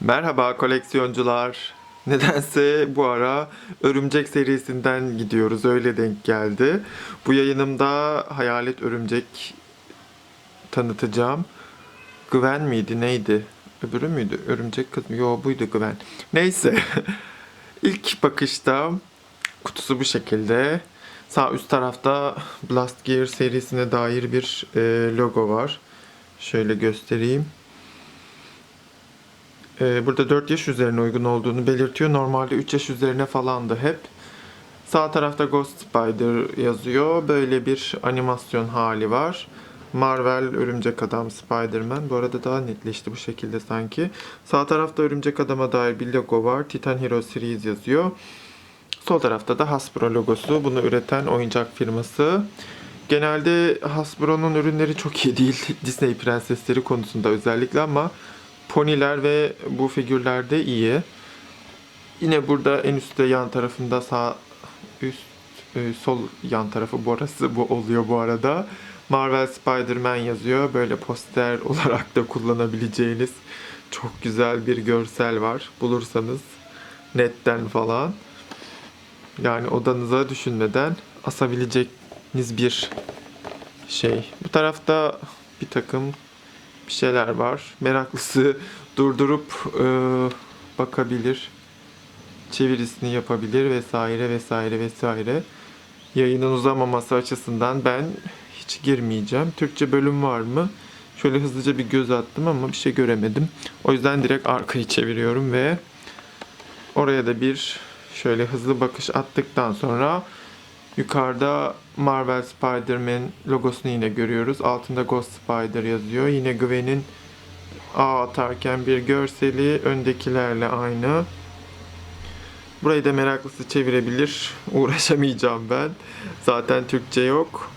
Merhaba koleksiyoncular. Nedense bu ara Örümcek serisinden gidiyoruz. Öyle denk geldi. Bu yayınımda Hayalet Örümcek tanıtacağım. Gwen miydi neydi? Öbürü müydü? Örümcek kız mı? Yo buydu Gwen. Neyse. İlk bakışta kutusu bu şekilde. Sağ üst tarafta Blast Gear serisine dair bir e, logo var. Şöyle göstereyim. Ee, burada 4 yaş üzerine uygun olduğunu belirtiyor. Normalde 3 yaş üzerine falandı hep. Sağ tarafta Ghost Spider yazıyor. Böyle bir animasyon hali var. Marvel Örümcek Adam Spider-Man. Bu arada daha netleşti bu şekilde sanki. Sağ tarafta Örümcek Adam'a dair bir logo var. Titan Hero Series yazıyor. Sol tarafta da Hasbro logosu. Bunu üreten oyuncak firması. Genelde Hasbro'nun ürünleri çok iyi değil. Disney prensesleri konusunda özellikle ama poniler ve bu figürler de iyi. Yine burada en üstte yan tarafında sağ üst e, sol yan tarafı burası bu oluyor bu arada. Marvel Spider-Man yazıyor. Böyle poster olarak da kullanabileceğiniz çok güzel bir görsel var. Bulursanız netten falan. Yani odanıza düşünmeden asabileceğiniz bir şey. Bu tarafta bir takım bir şeyler var. Meraklısı durdurup e, bakabilir. Çevirisini yapabilir vesaire vesaire vesaire. Yayının uzamaması açısından ben hiç girmeyeceğim. Türkçe bölüm var mı? Şöyle hızlıca bir göz attım ama bir şey göremedim. O yüzden direkt arkayı çeviriyorum ve oraya da bir şöyle hızlı bakış attıktan sonra Yukarıda Marvel Spider-Man logosunu yine görüyoruz. Altında Ghost Spider yazıyor. Yine Gwen'in ağ atarken bir görseli öndekilerle aynı. Burayı da meraklısı çevirebilir. Uğraşamayacağım ben. Zaten Türkçe yok.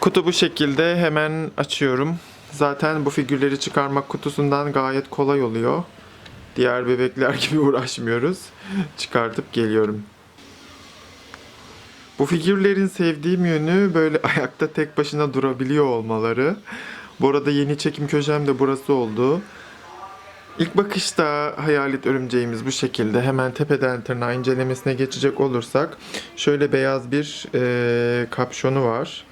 Kutu bu şekilde hemen açıyorum. Zaten bu figürleri çıkarmak kutusundan gayet kolay oluyor. Diğer bebekler gibi uğraşmıyoruz. Çıkartıp geliyorum. Bu figürlerin sevdiğim yönü böyle ayakta tek başına durabiliyor olmaları. Bu arada yeni çekim köşem de burası oldu. İlk bakışta hayalet örümceğimiz bu şekilde. Hemen tepeden tırnağa incelemesine geçecek olursak şöyle beyaz bir eee kapşonu var.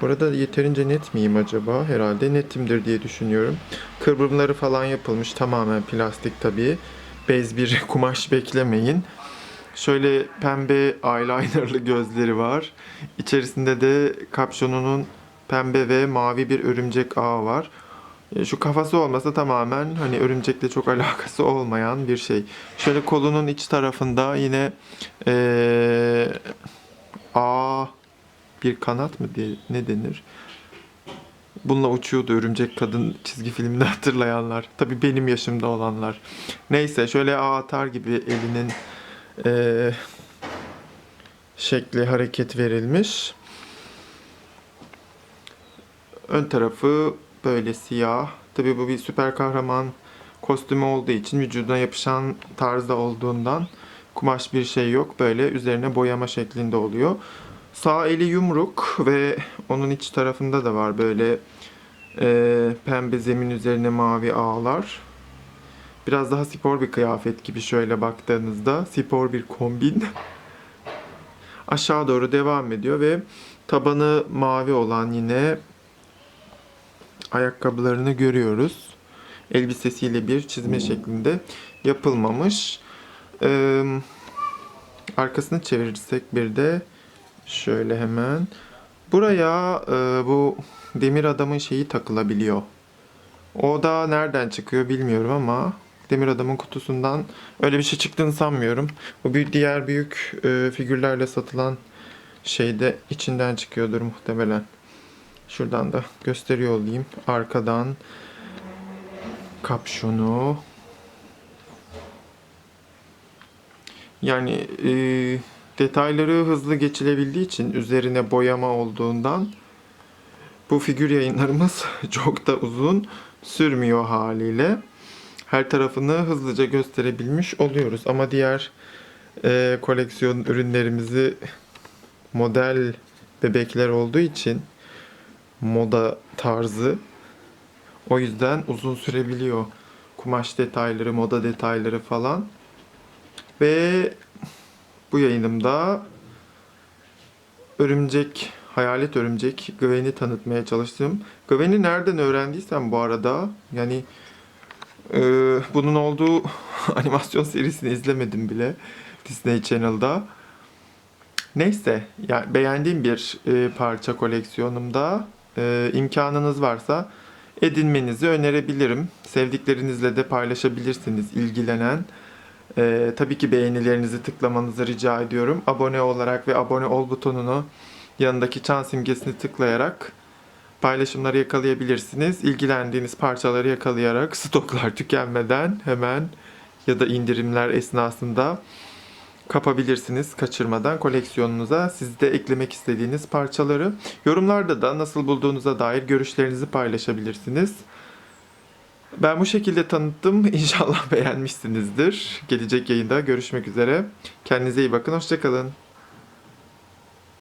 Burada yeterince net miyim acaba? Herhalde netimdir diye düşünüyorum. Kıvrımları falan yapılmış tamamen plastik tabii. Bez bir kumaş beklemeyin. Şöyle pembe eyelinerlı gözleri var. İçerisinde de kapşonunun pembe ve mavi bir örümcek ağı var. E, Şu kafası olmasa tamamen hani örümcekle çok alakası olmayan bir şey. Şöyle kolunun iç tarafında yine eee ağ bir kanat mı diye ne denir? Bununla uçuyordu örümcek kadın çizgi filmini hatırlayanlar. Tabii benim yaşımda olanlar. Neyse şöyle ağ atar gibi elinin eee, şekli hareket verilmiş. Ön tarafı böyle siyah. Tabii bu bir süper kahraman kostümü olduğu için vücuduna yapışan tarzda olduğundan kumaş bir şey yok. Böyle üzerine boyama şeklinde oluyor. Sağ eli yumruk ve onun iç tarafında da var böyle eee, pembe zemin üzerine mavi ağlar. Biraz daha spor bir kıyafet gibi şöyle baktığınızda. Spor bir kombin. Aşağı doğru devam ediyor ve tabanı mavi olan yine ayakkabılarını görüyoruz. Elbisesiyle bir çizme şeklinde yapılmamış. Ee, arkasını çevirirsek bir de şöyle hemen. Buraya e, bu demir adamın şeyi takılabiliyor. O da nereden çıkıyor bilmiyorum ama Demir Adam'ın kutusundan öyle bir şey çıktığını sanmıyorum. Bu bir diğer büyük e, figürlerle satılan şeyde içinden çıkıyordur muhtemelen. Şuradan da gösteriyor olayım. Arkadan kapşonu. Yani e, detayları hızlı geçilebildiği için üzerine boyama olduğundan bu figür yayınlarımız çok da uzun sürmüyor haliyle. Her tarafını hızlıca gösterebilmiş oluyoruz. Ama diğer e, koleksiyon ürünlerimizi model bebekler olduğu için moda tarzı o yüzden uzun sürebiliyor. kumaş detayları, moda detayları falan. Ve bu yayınımda örümcek, hayalet örümcek Gwen'i tanıtmaya çalıştım. Gwen'i nereden öğrendiysem bu arada yani e, bunun olduğu animasyon serisini izlemedim bile Disney Channel'da. Neyse, yani beğendiğim bir e, parça koleksiyonumda e, imkanınız varsa edinmenizi önerebilirim. Sevdiklerinizle de paylaşabilirsiniz ilgilenen. E, tabii ki beğenilerinizi tıklamanızı rica ediyorum. Abone olarak ve abone ol butonunu yanındaki çan simgesini tıklayarak paylaşımları yakalayabilirsiniz. İlgilendiğiniz parçaları yakalayarak stoklar tükenmeden hemen ya da indirimler esnasında kapabilirsiniz kaçırmadan koleksiyonunuza. Siz de eklemek istediğiniz parçaları. Yorumlarda da nasıl bulduğunuza dair görüşlerinizi paylaşabilirsiniz. Ben bu şekilde tanıttım. İnşallah beğenmişsinizdir. Gelecek yayında görüşmek üzere. Kendinize iyi bakın. Hoşçakalın.